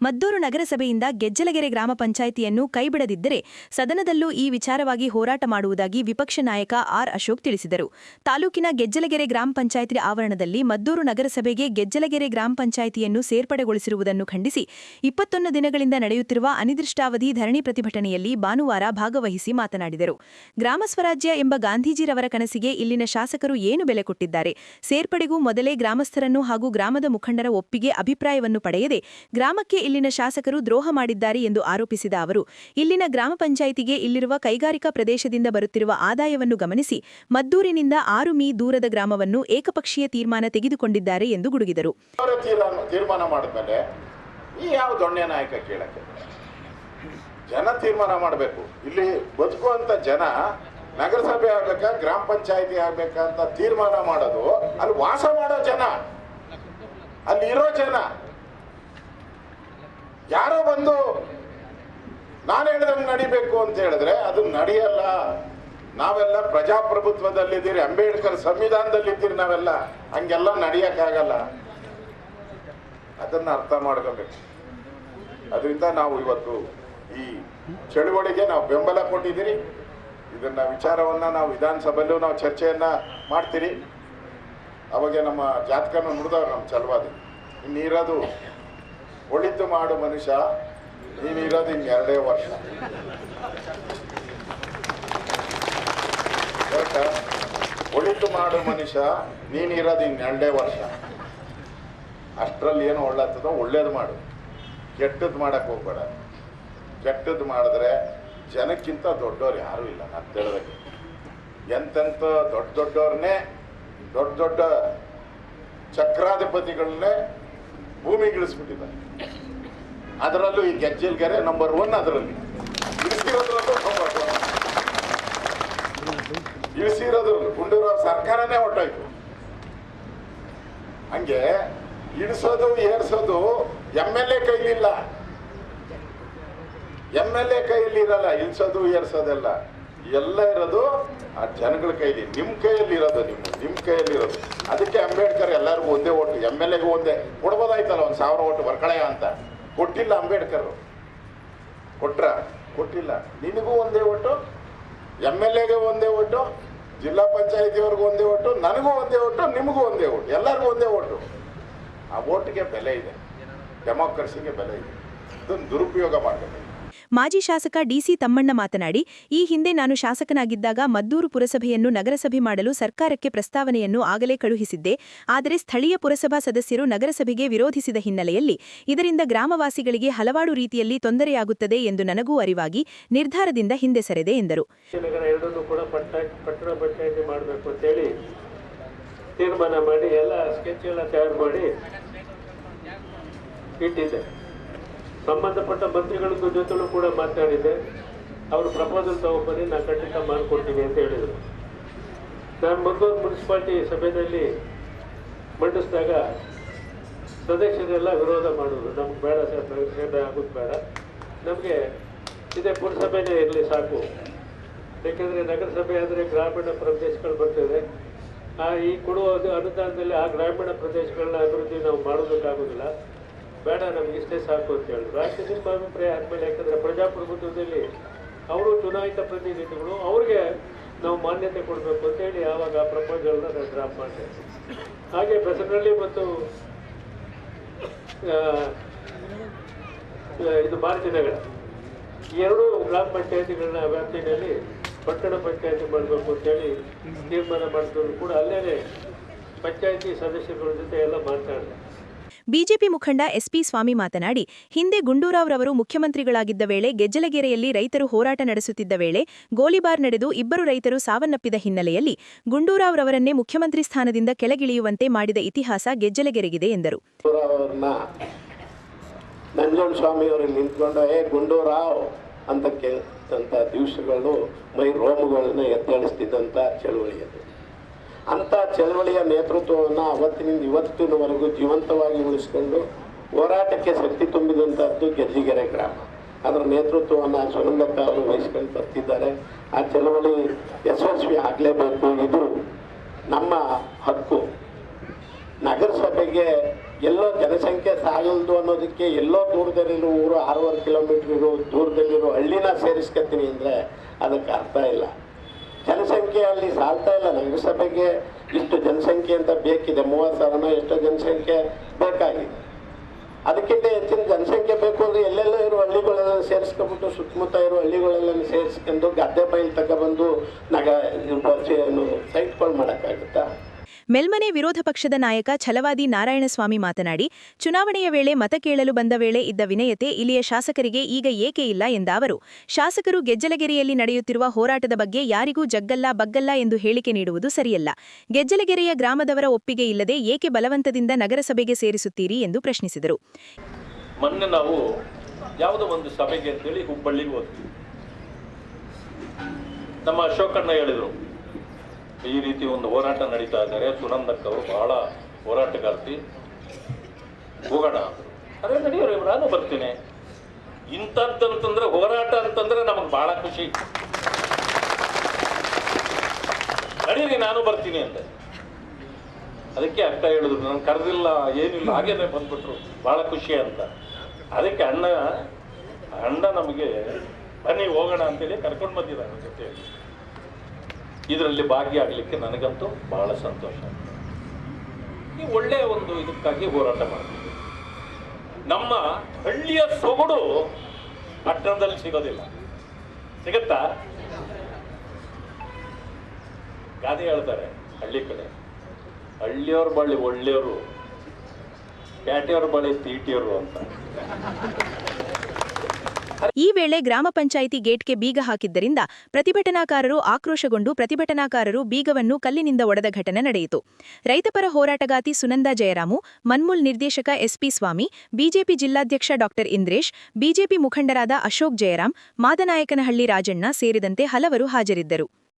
ಮದ್ದೂರು ನಗರಸಭೆಯಿಂದ ಗೆಜ್ಜಲಗೆರೆ ಗ್ರಾಮ ಪಂಚಾಯಿತಿಯನ್ನು ಕೈಬಿಡದಿದ್ದರೆ ಸದನದಲ್ಲೂ ಈ ವಿಚಾರವಾಗಿ ಹೋರಾಟ ಮಾಡುವುದಾಗಿ ವಿಪಕ್ಷ ನಾಯಕ ಆರ್ ಅಶೋಕ್ ತಿಳಿಸಿದರು. ತಾಲೂಕಿನ ಗೆಜ್ಜಲಗೆರೆ ಗ್ರಾಮ ಪಂಚಾಯಿತಿ ಆವರಣದಲ್ಲಿ ಮದ್ದೂರು ನಗರಸಭೆಗೆ ಗೆಜ್ಜಲಗೆರೆ ಗ್ರಾಮ ಪಂಚಾಯಿತಿಯನ್ನು ಸೇರ್ಪಡೆಗೊಳಿಸಿರುವುದನ್ನು ಖಂಡಿಸಿ ಇಪ್ಪತ್ತೊಂದು ದಿನಗಳಿಂದ ನಡೆಯುತ್ತಿರುವ ಅನಿರ್ದಿಷ್ಟಾವಧಿ ಧರಣಿ ಪ್ರತಿಭಟನೆಯಲ್ಲಿ ಭಾನುವಾರ ಭಾಗವಹಿಸಿ ಮಾತನಾಡಿದರು. ಗ್ರಾಮ ಸ್ವರಾಜ್ಯ ಎಂಬ ಗಾಂಧೀಜಿರವರ ಕನಸಿಗೆ ಇಲ್ಲಿನ ಶಾಸಕರು ಏನು ಬೆಲೆ ಕೊಟ್ಟಿದ್ದಾರೆ? ಸೇರ್ಪಡೆಗೂ ಮೊದಲೇ ಗ್ರಾಮಸ್ಥರನ್ನು ಹಾಗೂ ಗ್ರಾಮದ ಮುಖಂಡರ ಒಪ್ಪಿಗೆ ಅಭಿಪ್ರಾಯವನ್ನು ಪಡೆಯದೆ ಗ್ರಾಮಕ್ಕೆ ಇಲ್ಲಿನ ಶಾಸಕರು ದ್ರೋಹ ಮಾಡಿದ್ದಾರೆ ಎಂದು ಆರೋಪಿಸಿದ ಅವರು, ಇಲ್ಲಿನ ಗ್ರಾಮ ಪಂಚಾಯಿತಿಗೆ ಇಲ್ಲಿರುವ ಕೈಗಾರಿಕಾ ಪ್ರದೇಶದಿಂದ ಬರುತ್ತಿರುವ ಆದಾಯವನ್ನು ಗಮನಿಸಿ ಮದ್ದೂರಿನಿಂದ ಆರು ಮೀ ದೂರದ ಗ್ರಾಮವನ್ನು ಏಕಪಕ್ಷೀಯ ತೀರ್ಮಾನ ತೆಗೆದುಕೊಂಡಿದ್ದಾರೆ ಎಂದು ಗುಡುಗಿದರು. ಜನ ತೀರ್ಮಾನ ಮಾಡಬೇಕು. ಇಲ್ಲಿ ಬದುಕುವಂತ ಜನ ನಗರಸಭೆ ಆಗ್ಬೇಕಾ, ಗ್ರಾಮ ಪಂಚಾಯತಿ ಆಗ್ಬೇಕಾ ಅಂತ ತೀರ್ಮಾನ ಮಾಡೋದು, ಅಲ್ಲಿ ವಾಸ ಮಾಡೋ ಜನ, ಅಲ್ಲಿ ಇರೋ ಜನ ಯಾರೋ ಬಂದು, ನಾನು ಹೇಳಿದಂಗೆ ನಡಿಬೇಕು ಅಂತ ಹೇಳಿದ್ರೆ ಅದು ನಡೆಯಲ್ಲ. ನಾವೆಲ್ಲ ಪ್ರಜಾಪ್ರಭುತ್ವದಲ್ಲಿದ್ದೀರಿ, ಅಂಬೇಡ್ಕರ್ ಸಂವಿಧಾನದಲ್ಲಿ ಇದ್ದೀರಿ ನಾವೆಲ್ಲ. ಹಂಗೆಲ್ಲ ನಡೆಯಕ್ಕಾಗಲ್ಲ. ಅದನ್ನ ಅರ್ಥ ಮಾಡ್ಕೋಬೇಕು. ಅದರಿಂದ ನಾವು ಇವತ್ತು ಈ ಚಳುವಳಿಗೆ ನಾವು ಬೆಂಬಲ ಕೊಟ್ಟಿದ್ದೀರಿ. ಇದನ್ನ ವಿಚಾರವನ್ನ ನಾವು ವಿಧಾನಸಭೆಯಲ್ಲೂ ನಾವು ಚರ್ಚೆಯನ್ನ ಮಾಡ್ತೀರಿ. ಅವಾಗ ನಮ್ಮ ಜಾತಕನ ನುಡಿದವ್ರು ನಮ್ಮ ಚಲವಾದಿ ಇನ್ನಿರೋದು ಒಳಿತು ಮಾಡು ಮನುಷ್ಯ ನೀನಿರೋದು ಎರಡೇ ವರ್ಷ? ಒಳಿತು ಮಾಡು ಮನುಷ್ಯ ನೀನಿರೋದು ಎರಡೇ ವರ್ಷ. ಅಷ್ಟರಲ್ಲಿ ಏನು ಒಳ್ಳತ್ತದೋ ಒಳ್ಳೇದು ಮಾಡು. ಕೆಟ್ಟದ್ದು ಮಾಡಕ್ಕೆ ಹೋಗ್ಬೇಡ. ಕೆಟ್ಟದ್ದು ಮಾಡಿದ್ರೆ ಜನಕ್ಕಿಂತ ದೊಡ್ಡವ್ರು ಯಾರೂ ಇಲ್ಲ, ನಾನು ತಿಳಿದಕ್ಕೆ ಎಂತೆಂಥ ದೊಡ್ಡ ದೊಡ್ಡವ್ರನ್ನೇ, ದೊಡ್ಡ ದೊಡ್ಡ ಚಕ್ರಾಧಿಪತಿಗಳನ್ನೇ ಭೂಮಿಗಿಳಿಸ್ಬಿಟ್ಟಿದ್ದಾರೆ ಅದರಲ್ಲೂ ಈ ಗೆಜ್ಜಲ್ಗೆರೆ ನಂಬರ್ ಒನ್ ಅದರಲ್ಲಿ. ಇಳಿಸಿರೋದ್ರಲ್ಲಿ ಗುಂಡೂರಾವ್ ಸರ್ಕಾರನೇ ಹೊಟ್ಟೋಯ್ತು ಹಂಗೆ ಇಳಿಸೋದು, ಏರ್ಸೋದು ಎಂ ಎಲ್ ಎ ಕೈಲಿಲ್ಲ. ಎಂ ಎಲ್ ಎ ಕೈಯಲ್ಲಿ ಇರಲ್ಲ, ಇಳಿಸೋದು, ಏರ್ಸೋದೆಲ್ಲ. ಎಲ್ಲ ಇರೋದು ಆ ಜನಗಳ ಕೈಲಿ. ನಿಮ್ಮ ಕೈಯಲ್ಲಿ ಇರೋದು ನಿಮ್ಮ ನಿಮ್ಮ ಕೈಯಲ್ಲಿ ಇರೋದು ಅದಕ್ಕೆ ಅಂಬೇಡ್ಕರ್ ಎಲ್ಲರಿಗೂ ಒಂದೇ ಓಟು ಎಂ ಎಲ್ ಎಗೂ ಒಂದೇ ಕೊಡ್ಬೋದಾಯ್ತಲ್ಲ, ಒಂದು ಸಾವಿರ ಓಟು ಬರ್ಕಳೆಯ ಅಂತ. ಕೊಟ್ಟಿಲ್ಲ ಅಂಬೇಡ್ಕರ್ ಕೊಟ್ರ? ಕೊಟ್ಟಿಲ್ಲ. ನಿನಗೂ ಒಂದೇ ಓಟು ಎಂ ಎಲ್ ಎಗೆ ಒಂದೇ ಓಟು ಜಿಲ್ಲಾ ಪಂಚಾಯತಿಯವ್ರಿಗೂ ಒಂದೇ ಓಟು ನನಗೂ ಒಂದೇ ಓಟು ನಿಮಗೂ ಒಂದೇ ಓಟು ಎಲ್ಲರಿಗೂ ಒಂದೇ ಓಟು ಆ ಓಟಿಗೆ ಬೆಲೆ ಇದೆ. ಡೆಮಾಕ್ರಸಿಗೆ ಬೆಲೆ ಇದೆ. ಅದನ್ನು ದುರುಪಯೋಗ ಮಾಡಬೇಕು. ಮಾಜಿ ಶಾಸಕ ಡಿಸಿ ತಮ್ಮಣ್ಣ ಮಾತನಾಡಿ, ಈ ಹಿಂದೆ ನಾನು ಶಾಸಕನಾಗಿದ್ದಾಗ ಮದ್ದೂರು ಪುರಸಭೆಯನ್ನು ನಗರಸಭೆ ಮಾಡಲು ಸರ್ಕಾರಕ್ಕೆ ಪ್ರಸ್ತಾವನೆಯನ್ನು ಆಗಲೇ ಕಳುಹಿಸಿದ್ದೆ. ಆದರೆ ಸ್ಥಳೀಯ ಪುರಸಭಾ ಸದಸ್ಯರು ನಗರಸಭೆಗೆ ವಿರೋಧಿಸಿದ ಹಿನ್ನೆಲೆಯಲ್ಲಿ ಇದರಿಂದ ಗ್ರಾಮವಾಸಿಗಳಿಗೆ ಹಲವಾರು ರೀತಿಯಲ್ಲಿ ತೊಂದರೆಯಾಗುತ್ತದೆ ಎಂದು ನನಗೂ ಅರಿವಾಗಿ ನಿರ್ಧಾರದಿಂದ ಹಿಂದೆ ಸರಿದೆ, ಎಂದರು. ತೀರ್ಮಾನ ಮಾಡಿ, ಎಲ್ಲ ಸ್ಕೆಚ್ ಎಲ್ಲ ತಯಾರು ಮಾಡಿ ಇಟ್ಟಿದ್ದೆ. ಸಂಬಂಧಪಟ್ಟ ಮಂತ್ರಿಗಳ ಜೊತೆಲೂ ಕೂಡ ಮಾತನಾಡಿದ್ದೆ ಅವರು ಪ್ರಪೋಸಲ್ ತಗೊಂಡ್ಬನ್ನಿ ನಾನು ಖಂಡಿತ ಮಾಡಿಕೊಡ್ತೀನಿ ಅಂತ ಹೇಳಿದರು. ನಾನು ಮಂಗಳೂರು ಮುನ್ಸಿಪಾಲ್ಟಿ ಸಭೆಯಲ್ಲಿ ಮಂಡಿಸಿದಾಗ ಸದಸ್ಯರೆಲ್ಲ ವಿರೋಧ ಮಾಡೋದು ನಮ್ಗೆ ಬೇಡ ಸರ್ ಆಗೋದು ಬೇಡ. ನಮಗೆ ಇದೇ ಪುರಸಭೆನೇ ಇರಲಿ ಸಾಕು. ಯಾಕೆಂದರೆ ನಗರಸಭೆ ಆದರೆ ಗ್ರಾಮೀಣ ಪ್ರದೇಶಗಳು ಬರ್ತದೆ. ಆ, ಈ ಕೊಡುವ ಅನುದಾನದಲ್ಲಿ ಆ ಗ್ರಾಮೀಣ ಪ್ರದೇಶಗಳನ್ನ ಅಭಿವೃದ್ಧಿ ನಾವು ಮಾಡೋದಕ್ಕಾಗೋದಿಲ್ಲ. ಬೇಡ, ನಮ್ಗೆ ಇಷ್ಟೇ ಸಾಕು ಅಂತ ಹೇಳಿ ನಿಮ್ಮ ಅಭಿಪ್ರಾಯ ಆದಮೇಲೆ ಯಾಕಂದರೆ ಪ್ರಜಾಪ್ರಭುತ್ವದಲ್ಲಿ ಅವರು ಚುನಾಯಿತ ಪ್ರತಿನಿಧಿಗಳು, ಅವ್ರಿಗೆ ನಾವು ಮಾನ್ಯತೆ ಕೊಡಬೇಕು ಅಂತೇಳಿ ಆವಾಗ ಆ ಪ್ರಪೋಸಲ್ನ ನಾನು ಡ್ರಾಪ್ ಮಾಡಿದೆ ಹಾಗೆ ಬೆಸರಳ್ಳಿ ಮತ್ತು ಇದು ನಗರ. ಎರಡೂ ಗ್ರಾಮ ಪಂಚಾಯತಿಗಳನ್ನ ವ್ಯಾಪ್ತಿನಲ್ಲಿ ಪಟ್ಟಣ ಪಂಚಾಯತಿ ಮಾಡಬೇಕು ಅಂತೇಳಿ ತೀರ್ಮಾನ ಮಾಡಿದ್ರು ಕೂಡ ಅಲ್ಲೇ ಪಂಚಾಯತಿ ಸದಸ್ಯರುಗಳ ಜೊತೆ ಎಲ್ಲ ಮಾತನಾಡಿದೆ ಬಿಜೆಪಿ ಮುಖಂಡ ಎಸ್ಪಿ ಸ್ವಾಮಿ ಮಾತನಾಡಿ, ಹಿಂದೆ ಗುಂಡೂರಾವ್ರವರು ಮುಖ್ಯಮಂತ್ರಿಗಳಾಗಿದ್ದ ವೇಳೆ, ಗೆಜ್ಜಲಗೆರೆಯಲ್ಲಿ ರೈತರು ಹೋರಾಟ ನಡೆಸುತ್ತಿದ್ದ ವೇಳೆ, ಗೋಲಿಬಾರ್ ನಡೆದು ಇಬ್ಬರು ರೈತರು ಸಾವನ್ನಪ್ಪಿದ ಹಿನ್ನೆಲೆಯಲ್ಲಿ, ಗುಂಡೂರಾವ್ರವರನ್ನೇ ಮುಖ್ಯಮಂತ್ರಿ ಸ್ಥಾನದಿಂದ ಕೆಳಗಿಳಿಯುವಂತೆ ಮಾಡಿದ ಇತಿಹಾಸ ಗೆಜ್ಜಲಗೆರೆಗಿದೆ, ಎಂದರು. ಅಂತ ಕೇಳಿದಂಥ ದಿವಸಗಳು ಮೈ ರೋಮುಗಳನ್ನ ಎತ್ತಳಿಸ್ತಿದ್ದಂಥ ಚಳವಳಿ ಅದು ಅಂಥ ಚಳವಳಿಯ ನೇತೃತ್ವವನ್ನು ಅವತ್ತಿನಿಂದ ಇವತ್ತಿನವರೆಗೂ ಜೀವಂತವಾಗಿ ಉಳಿಸ್ಕೊಂಡು ಹೋರಾಟಕ್ಕೆ ಶಕ್ತಿ ತುಂಬಿದಂಥದ್ದು ಗೆಜ್ಜಿಗೆರೆ ಗ್ರಾಮ. ಅದರ ನೇತೃತ್ವವನ್ನು ಸುನಂದಕ್ಕ ಅವರು ವಹಿಸ್ಕೊಂಡು ಬರ್ತಿದ್ದಾರೆ. ಆ ಚಳವಳಿ ಯಶಸ್ವಿ ಆಗಲೇಬೇಕು. ಇದು ನಮ್ಮ ಹಕ್ಕು. ನಗರಸಭೆಗೆ ಎಲ್ಲೋ ಜನಸಂಖ್ಯೆ ಸಾಗಲ್ದು ಅನ್ನೋದಕ್ಕೆ ಎಲ್ಲೋ ದೂರದಲ್ಲಿರೋ ಊರು ಆರೂವರೆ ಕಿಲೋಮೀಟರ್ ಇರೋ ದೂರದಲ್ಲಿರೋ ಹಳ್ಳಿನ ಸೇರಿಸ್ಕೊತೀನಿ ಅಂದರೆ ಅದಕ್ಕೆ ಅರ್ಥ ಇಲ್ಲ. ಸಾಲ್ತಾ ಇಲ್ಲ. ನಗರಸಭೆಗೆ ಇಷ್ಟು ಜನಸಂಖ್ಯೆ ಅಂತ ಬೇಕಿದೆ. ಮೂವತ್ತು ಸಾವಿರನೋ ಎಷ್ಟೋ ಜನಸಂಖ್ಯೆ ಬೇಕಾಗಿದೆ. ಅದಕ್ಕಿಂತ ಹೆಚ್ಚಿನ ಜನಸಂಖ್ಯೆ ಬೇಕು ಅಂದರೆ ಎಲ್ಲೆಲ್ಲೋ ಇರೋ ಹಳ್ಳಿಗಳೆಲ್ಲ ಸೇರಿಸ್ಕೊಂಡ್ಬಿಟ್ಟು ಸುತ್ತಮುತ್ತ ಇರೋ ಹಳ್ಳಿಗಳೆಲ್ಲ ಸೇರಿಸ್ಕೊಂಡು ಗದ್ದೆ ಬೈಲ್ ತಗೊಬಂದು ನಗ ಸೈಟ್ಗಳು ಮಾಡೋಕ್ಕಾಗುತ್ತಾ? ಮೆಲ್ಮನೆ ವಿರೋಧ ಪಕ್ಷದ ನಾಯಕ ಛಲವಾದಿ ನಾರಾಯಣಸ್ವಾಮಿ ಮಾತನಾಡಿ, ಚುನಾವಣೆಯ ವೇಳೆ ಮತ ಕೇಳಲು ಬಂದ ವೇಳೆ ಇದ್ದ ವಿನಯತೆ ಇಲ್ಲಿಯ ಶಾಸಕರಿಗೆ ಈಗ ಏಕೆ ಇಲ್ಲ ಎಂದ ಅವರು, ಶಾಸಕರು ಗೆಜ್ಜಲಗೆರೆಯಲ್ಲಿ ನಡೆಯುತ್ತಿರುವ ಹೋರಾಟದ ಬಗ್ಗೆ ಯಾರಿಗೂ ಜಗ್ಗಲ್ಲ ಬಗ್ಗಲ್ಲ ಎಂದು ಹೇಳಿಕೆ ನೀಡುವುದು ಸರಿಯಲ್ಲ. ಗೆಜ್ಜಲಗೆರೆಯ ಗ್ರಾಮದವರ ಒಪ್ಪಿಗೆ ಇಲ್ಲದೆ ಏಕೆ ಬಲವಂತದಿಂದ ನಗರಸಭೆಗೆ ಸೇರಿಸುತ್ತೀರಿ ಎಂದು ಪ್ರಶ್ನಿಸಿದರು. ಮೊನ್ನೆ ನಾವು ಯಾವುದೋ ಒಂದು ಸಭೆಗೆ ಅಂತೇಳಿ ಹುಬ್ಬಳ್ಳಿಗೆ ಹೋಗ್ತೀವಿ ನಮ್ಮ ಅಶೋಕಣ್ಣ ಹೇಳಿದರು. ಈ ರೀತಿ ಒಂದು ಹೋರಾಟ ನಡೀತಾ ಇದ್ದಾರೆ. ಸುನಂದಕ್ಕ ಅವರು ಬಹಳ ಹೋರಾಟಗಾರ್ತಿ. ಹೋಗೋಣ. ಅಂದರು ಅದೇ ನಡೆಯೋರು ನಾನು ಬರ್ತೀನಿ. ಇಂಥದ್ದಂತಂದ್ರೆ ಹೋರಾಟ ಅಂತಂದ್ರೆ ನಮಗೆ ಬಹಳ ಖುಷಿ. ನಡೀರಿ, ನಾನು ಬರ್ತೀನಿ ಅಂತ ಅದಕ್ಕೆ ಅರ್ಥ ಹೇಳಿದ್ರು, ನಾನು ಕರೆದಿಲ್ಲ, ಏನಿಲ್ಲ, ಹಾಗೇನೆ ಬಂದ್ಬಿಟ್ರು. ಬಹಳ ಖುಷಿ ಅಂತ. ಅದಕ್ಕೆ ಅಣ್ಣ ಅಣ್ಣ ನಮಗೆ, ಬನ್ನಿ, ಹೋಗೋಣ ಅಂತೇಳಿ ಕರ್ಕೊಂಡು ಬಂದಿದ್ದಾರೆ ಜೊತೆಯಲ್ಲಿ. ಜೊತೆ ಇದರಲ್ಲಿ ಭಾಗಿಯಾಗಲಿಕ್ಕೆ ನನಗಂತೂ ಬಹಳ ಸಂತೋಷ. ಈ ಒಳ್ಳೆಯ ಒಂದು ಇದಕ್ಕಾಗಿ ಹೋರಾಟ ಮಾಡ್ತೀವಿ. ನಮ್ಮ ಹಳ್ಳಿಯ ಸೊಗಡು ಪಟ್ಟಣದಲ್ಲಿ ಸಿಗೋದಿಲ್ಲ. ಸಿಗುತ್ತಾ? ಗಾದೆ ಹೇಳ್ತಾರೆ ಹಳ್ಳಿ ಕಡೆ, ಹಳ್ಳಿಯವ್ರ ಬಳಿ ಒಳ್ಳೆಯವರು, ಪ್ಯಾಟೆಯವ್ರ ಬಳಿ ತೀಟಿಯವರು ಅಂತ. ಈ ವೇಳೆ ಗ್ರಾಮ ಪಂಚಾಯಿತಿ ಗೇಟ್ಗೆ ಬೀಗ ಹಾಕಿದ್ದರಿಂದ ಪ್ರತಿಭಟನಾಕಾರರು ಆಕ್ರೋಶಗೊಂಡು ಪ್ರತಿಭಟನಾಕಾರರು ಬೀಗವನ್ನು ಕಲ್ಲಿನಿಂದ ಒಡೆದ ಘಟನೆ ನಡೆಯಿತು. ರೈತಪರ ಹೋರಾಟಗಾತಿ ಸುನಂದಾ ಜಯರಾಮು, ಮನ್ಮೂಲ್ ನಿರ್ದೇಶಕ ಎಸ್ಪಿ ಸ್ವಾಮಿ, ಬಿಜೆಪಿ ಜಿಲ್ಲಾಧ್ಯಕ್ಷ ಡಾ ಇಂದ್ರೇಶ್, ಬಿಜೆಪಿ ಮುಖಂಡರಾದ ಅಶೋಕ್ ಜಯರಾಮ್, ಮಾದನಾಯಕನಹಳ್ಳಿ ರಾಜಣ್ಣ ಸೇರಿದಂತೆ ಹಲವರು ಹಾಜರಿದ್ದರು.